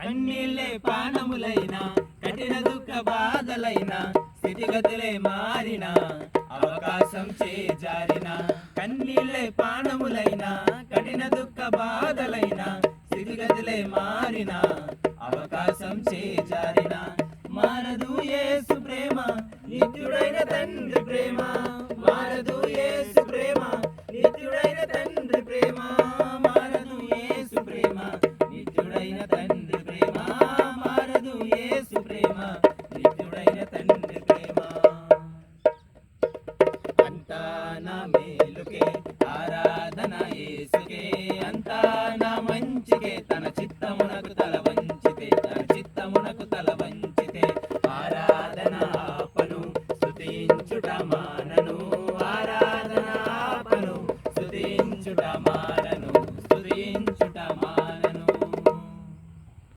కన్నీళ్ళే పానములైన కఠిన దుఃఖ బాధలైన స్థితిగతులే మారిన అవకాశం చేజారిన. కన్నీళ్ళే పానములైన కఠిన దుఃఖ బాధలైన స్థితిగతులే మారిన అవకాశం చేజారిన. మారదు ఏసు ప్రేమ నిత్యుడైన తండ్రి ప్రేమ. మారదు ఏ ప్రేమ నిత్యుడైన తండ్రి ప్రేమ. అంతా నా మేలుకే ఆరాధన యేసుకే. అంతా నా మంచికే తన చిత్తమునకు తల వంచితే తన చిత్తమునకు తల వంచితే. ఆరాధన ఆపను స్తుతించుట మానను. ఆరాధన ఆపను స్తుతించుట మానను.